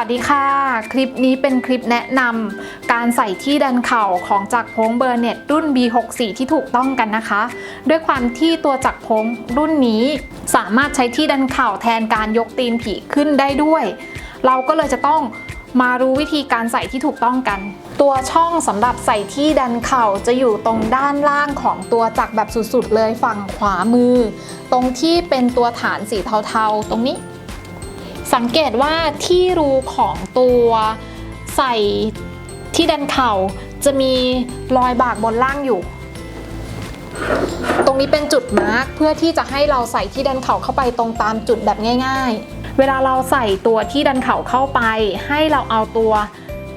วัสดีค่ะ คลิปนี้เป็นคลิปแนะนำการใส่ที่ดันเข่าของจักรพงเบอร์เน็ตรุ่น B64 ที่ถูกต้องกันนะคะ ด้วยความที่ตัวจักรพงรุ่นนี้สามารถใช้ที่ดันเข่าแทนการยกตีนผีขึ้นได้ด้วย เราก็เลยจะต้องมารู้วิธีการใส่ที่ถูกต้องกัน ตัวช่องสำหรับใส่ที่ดันเข่าจะอยู่ตรงด้านล่างของตัวจักรแบบสุดๆเลยฝั่งขวามือ ตรงที่เป็นตัวฐานสีเทาๆ ตรงนี้ สังเกตว่าที่รูของตัวใส่ที่ดันเข่าจะมีรอยบากบนล่างอยู่ ตรงนี้เป็นจุดมาร์กเพื่อที่จะให้เราใส่ที่ดันเข่าเข้าไปตรงตามจุดแบบง่าย ๆ เวลาเราใส่ตัวที่ดันเข่าเข้าไป ให้เราเอาตัว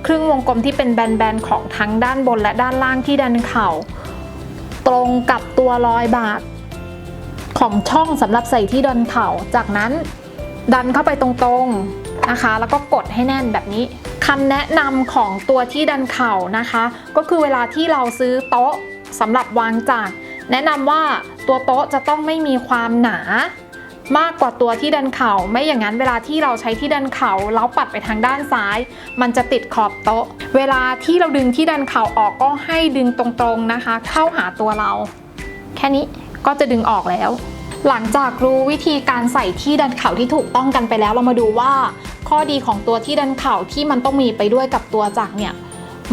ครึ่งวงกลมที่เป็นแบนๆของทั้งด้านบนและด้านล่างที่ดันเข่า ตรงกับตัวรอยบากของช่องสำหรับใส่ที่ดันเข่าจากนั้น ดันเข้าไปตรงๆนะคะ แล้วก็กดให้แน่นแบบนี้คำแนะนำของตัวที่ดันเข่านะคะ ก็คือเวลาที่เราซื้อโต๊ะสำหรับวางจากแนะนำว่าตัวโต๊ะจะต้องไม่มีความหนามากกว่าตัวที่ดันเข่า ไม่อย่างนั้นเวลาที่เราใช้ที่ดันเข่าแล้วปัดไปทางด้านซ้าย มันจะติดขอบโต๊ะ เวลาที่เราดึงที่ดันเข่าออกก็ให้ดึงตรงๆนะคะ เข้าหาตัวเรา แค่นี้ก็จะดึงออกแล้ว หลังจากรู้วิธีการใส่ที่ดันเข่าที่ถูกต้องกันไปแล้วเรามาดูว่า ข้อดีของตัวที่ดันเข่าที่มันต้องมีไปด้วยกับตัวจักรเนี่ย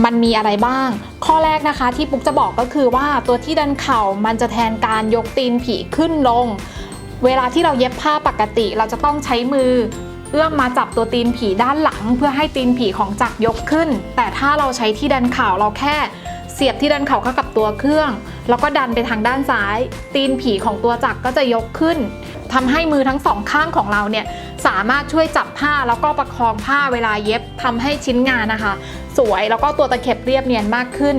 มันมีอะไรบ้าง ข้อแรกนะคะที่ปุ๊กจะบอกก็คือว่าตัวที่ดันเข่ามันจะแทนการยกตีนผีขึ้นลง เวลาที่เราเย็บผ้าปกติ เราจะต้องใช้มือเอื้อมมาจับตัวตีนผีด้านหลัง เพื่อให้ตีนผีของจักรยกขึ้น แต่ถ้าเราใช้ที่ดันเข่าเราแค่เสียบที่ดันเข่าเข้ากับตัวเครื่อง แล้วก็ดันไปทางด้านซ้าย ตีนผีของตัวจักรก็จะยกขึ้นทำให้มือทั้งสองข้างของเราเนี่ยสามารถช่วยจับผ้าแล้วก็ประคองผ้าเวลาเย็บทำให้ชิ้นงานนะคะ สวยแล้วก็ตัวตะเข็บเรียบเนียนมากขึ้น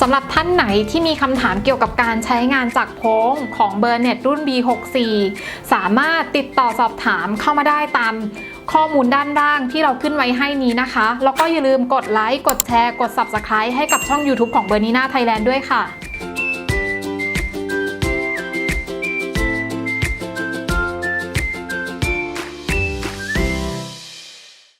สำหรับท่านไหนที่มีคำถามเกี่ยวกับการใช้งานจักรโพ้งของเบอร์เน็ตรุ่น B64 สามารถติดต่อสอบถามเข้ามาได้ตามข้อมูลด้านล่างที่เราขึ้นไว้ให้นี้นะคะ แล้วก็อย่าลืมกดไลค์ กดแชร์ กด Subscribe ให้กับช่อง YouTube ของเบอร์นีน่าไทยแลนด์ด้วยค่ะ